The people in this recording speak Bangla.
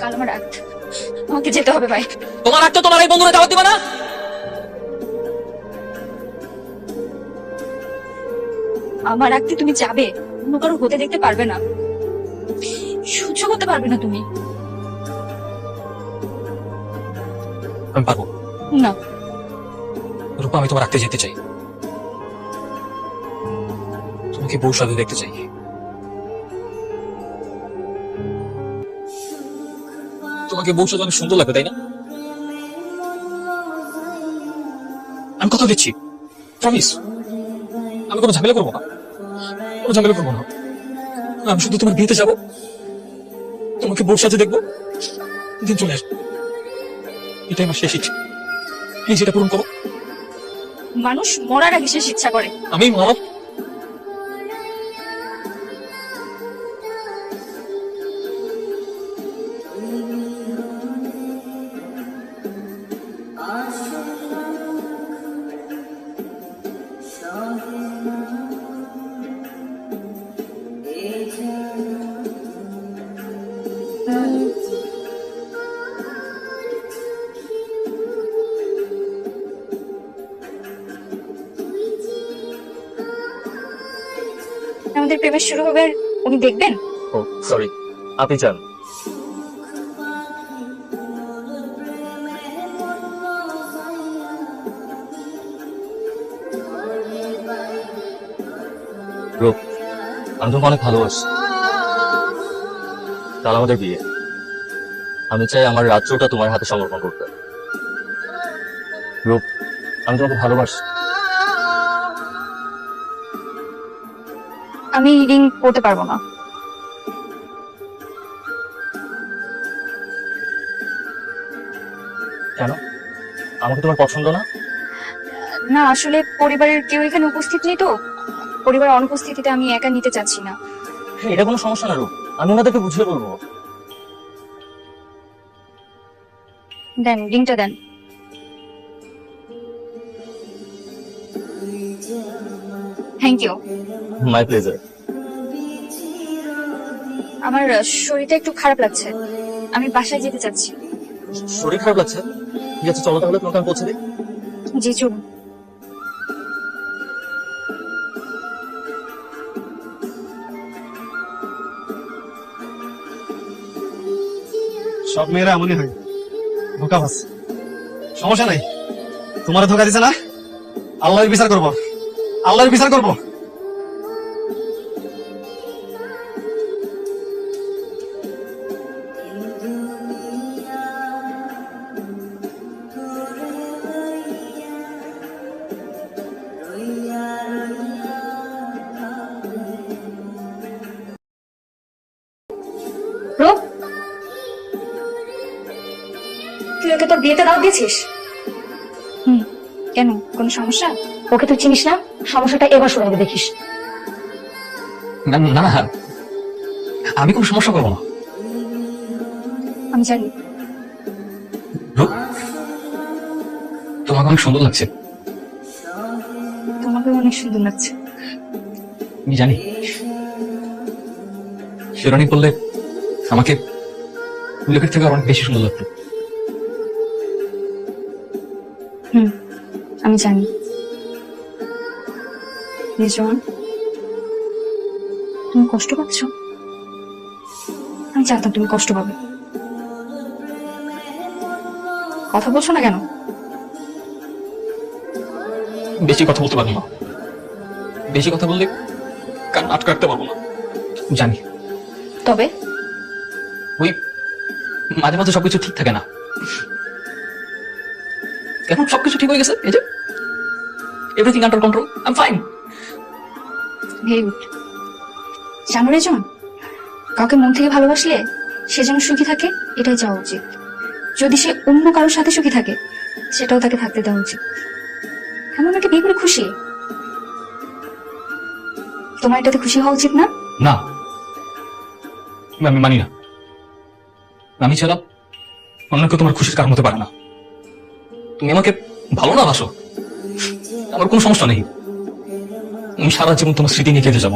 কাল আমার রাত। আমাকে যেতে হবে ভাই। তোমার একটা তোমার এই বন্ধুরা দাওয়াত দিবা না? আমার রাখতে তুমি যাবে অন্য কারও হতে দেখতে পারবে না। সহ্য করতে পারবে না তুমি। আমি পারব। না। রূপা আমি তোমার রাখতে যেতে চাই। তোমাকে বউ সাথে দেখতে চাই? তোমাকে বউ সাথে অনেক সুন্দর লাগবে তাই না? আমি কথা দিচ্ছি। প্রমিস আমি কোনো ঝামেলা করব না। কোনো ঝামেলা করব না। আমি শুধু তোমার বিয়েতে যাব। তোমাকে বউ সাথে দেখব। দিন চলে আসব। এটাই আমার শেষ ইচ্ছে। প্লিজ এটা পূরণ করো। মানুষ মরার আগে শেষ ইচ্ছা করে। আমি মানব আমাদের প্রেমের শুরু হবে উনি দেখবেন? ও সরি আপনি চান রূপ, আমি তোমাকে অনেক ভালোবাসি। কাল আমাদের বিয়ে। আমি চাই আমার রাজ্যটা তোমার হাতে সমর্পণ করতে। রূপ, আমি তোমাকে ভালোবাসি। আমি রিং পড়তে পারব না। কেন? আমাকে তোমার পছন্দ না? না আসলে পরিবারের কেউ এখানে উপস্থিত নেই তো। পরিবারের অনুপস্থিতিতে আমি একা নিতে চাচ্ছি না। এটা কোনো সমস্যা না রূপ। আমি ওনাদেরকে বুঝিয়ে বলব। দেন রিংটা দেন। থ্যাংক ইউ মাই প্লেজার আমার শরীরটা একটু খারাপ লাগছে। আমি বাসায় যেতে চাচ্ছি। শরীর খারাপ লাগছে? ঠিক আছে চলো তাহলে তোমাকে আমি পৌঁছে দিই। জি চলুন। সব মেয়েরা এমনই হয়। ধোকা বাস সমস্যা নাই। তোমার ধোকা দিছে না? আল্লাহর বিচার করব। আল্লাহর বিচার করব। তুই ওকে তোর বিয়েতে দাও দিয়েছিস? কেন? কোনো সমস্যা? ওকে তুই চিনিস না? সমস্যাটা এবার শোনাবে দেখিস। না না না আমি কোনো সমস্যা করব না। আমি জানি। তোমাকে অনেক সুন্দর লাগছে। তোমাকে অনেক সুন্দর লাগছে। আমি জানি। শেরানি বললে আমাকে লোকের থেকে অনেক বেশি সুন্দর লাগতো হুম। আমি জানি। তুমি কষ্ট পাচ্ছ? আমি জানতাম তুমি কষ্ট পাবে। কথা বলছো না কেন? বেশি কথা বলতে পারব না। বেশি কথা বললে কান আটকে রাখতে পারব না। জানি। তবে? ওই মাঝে মাঝে সবকিছু ঠিক থাকে না। এখন সবকিছু ঠিক হয়ে গেছে এই যে। Everything under control I am fine very good জানো রেজন কাউকে মন থেকে ভালোবাসলে সে যেন সুখী থাকে এটাই চাওয়া উচিত। যদি সে অন্য কারোর সাথে সুখী থাকে সেটাও তাকে থাকতে দেওয়া উচিত। আমি ওনাকে বিয়ে করে খুশি? তোমার এটাতে খুশি হওয়া উচিত না? না। আমি মানি না। আমি ছাড়া অন্য কেউ তোমার খুশির কারণ হতে পারে না। তুমি আমাকে ভালো না ভাসো আমার কোনো সমস্যা নেই। আমি সারা জীবন তোমার স্মৃতি নিয়ে কেটে যাব।